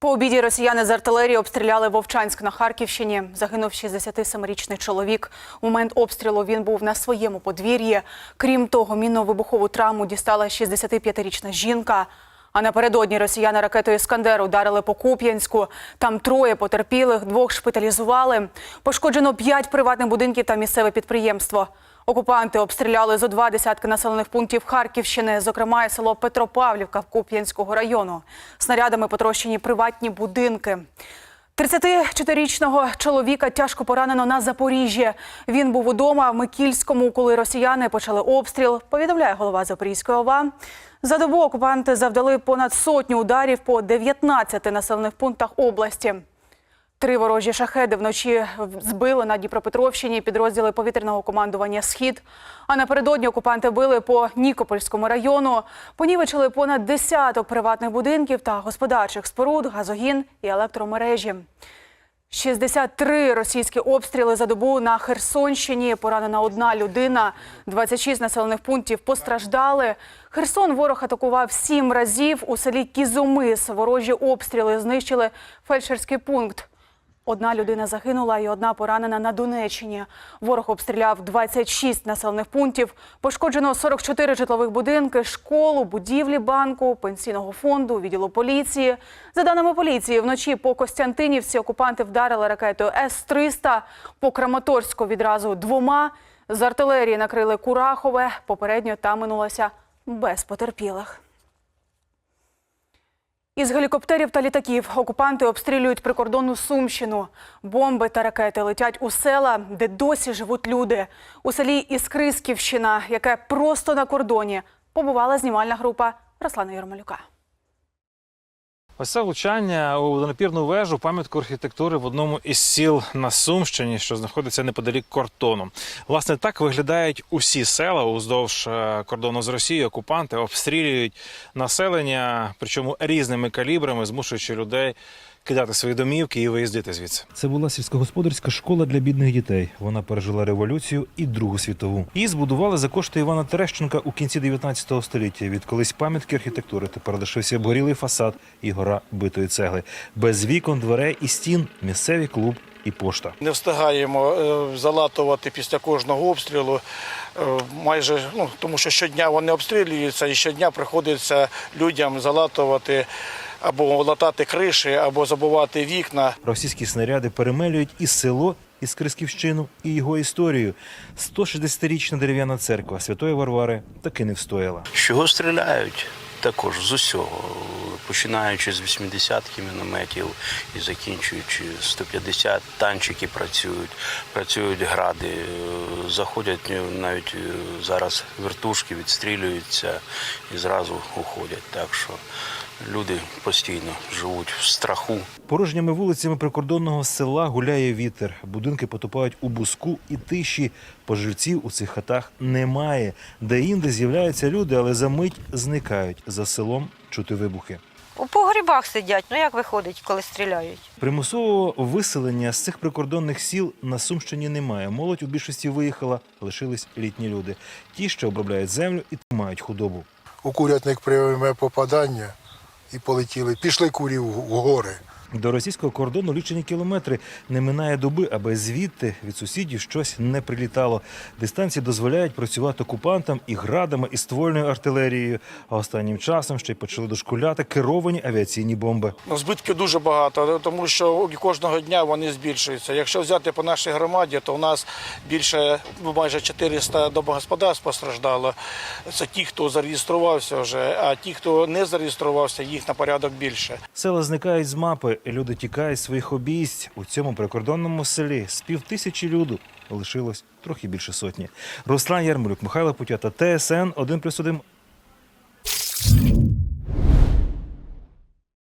По обіді росіяни з артилерії обстріляли Вовчанськ на Харківщині. Загинув 67-річний чоловік. У момент обстрілу він був на своєму подвір'ї. Крім того, мінно-вибухову травму дістала 65-річна жінка. А напередодні росіяни ракетою «Іскандер» ударили по Куп'янську. Там троє потерпілих, двох шпиталізували. Пошкоджено п'ять приватних будинків та місцеве підприємство. Окупанти обстріляли зо два десятки населених пунктів Харківщини, зокрема і село Петропавлівка Куп'янського району. Снарядами потрощені приватні будинки. 34-річного чоловіка тяжко поранено на Запоріжжі. Він був удома в Микільському, коли росіяни почали обстріл, повідомляє голова Запорізької ОВА. За добу окупанти завдали понад сотню ударів по 19 населених пунктах області. Три ворожі шахеди вночі збили на Дніпропетровщині підрозділи повітряного командування Схід. А напередодні окупанти били по Нікопольському району. Понівечили понад десяток приватних будинків та господарчих споруд, газогін і електромережі. 63 російські обстріли за добу на Херсонщині. Поранена одна людина. 26 населених пунктів постраждали. Херсон ворог атакував сім разів. У селі Кізумис ворожі обстріли знищили фельдшерський пункт. Одна людина загинула і одна поранена на Донеччині. Ворог обстріляв 26 населених пунктів. Пошкоджено 44 житлових будинки, школу, будівлі банку, пенсійного фонду, відділу поліції. За даними поліції, вночі по Костянтинівці окупанти вдарили ракетою С-300, по Краматорську відразу двома. З артилерії накрили Курахове. Попередньо там минулося без потерпілих. Із гелікоптерів та літаків окупанти обстрілюють прикордонну Сумщину. Бомби та ракети летять у села, де досі живуть люди. У селі Іскрисківщина, яке просто на кордоні, побувала знімальна група Руслана Ярмолюка. Ось це влучання у водонапірну вежу, пам'ятку архітектури в одному із сіл на Сумщині, що знаходиться неподалік кордону. Власне, так виглядають усі села уздовж е, кордону з Росією. Окупанти обстрілюють населення, причому різними калібрами, змушуючи людей кидати свої домівки і виїздити звідси. Це була сільськогосподарська школа для бідних дітей. Вона пережила революцію і Другу світову. Її збудували за кошти Івана Терещенка у кінці 19 століття. Від колись пам'ятки архітектури тепер лишився обгорілий фасад і гора битої цегли. Без вікон, дверей і стін місцевий клуб і пошта. Не встигаємо е, залатувати після кожного обстрілу. е, Майже ну тому, що щодня вони обстрілюються, і щодня приходиться людям залатувати або латати криші, або забувати вікна. Російські снаряди перемелюють і село, і Скрисківщину, і його історію. 160-річна дерев'яна церква Святої Варвари таки не встояла. З чого стріляють? Також з усього, починаючи з 80-ки мінометів і закінчуючи 150, танчики працюють, працюють гради, заходять е, навіть е, зараз вертушки, відстрілюються і зразу уходять. Так що люди постійно живуть в страху. Порожніми вулицями прикордонного села гуляє вітер. Будинки потопають у буску і тиші. Пожильців у цих хатах немає. Де інде з'являються люди, але за мить зникають. За селом чути вибухи. У погрібах сидять. Ну як виходить, коли стріляють? Примусового виселення з цих прикордонних сіл на Сумщині немає. Молодь у більшості виїхала, лишились літні люди. Ті, що обробляють землю і тримають худобу. у курятник пряме попадання і полетіли. Пішли курі в гори. До російського кордону лічені кілометри не минає доби, аби звідти від сусідів щось не прилітало. Дистанції дозволяють працювати окупантам і градами, і ствольною артилерією. А останнім часом ще й почали дошкуляти керовані авіаційні бомби. Ну, Збитків дуже багато, тому що кожного дня вони збільшуються. Якщо взяти по нашій громаді, то у нас більше ну, майже 400 домогосподарств постраждало. Це ті, хто зареєструвався вже, а ті, хто не зареєструвався, їх на порядок більше. Села зникають з мапи, люди тікають з своїх обійсть. У цьому прикордонному селі з півтисячі люду лишилось трохи більше сотні. Руслан Ярмолюк, Михайло Путята, ТСН 1+,1,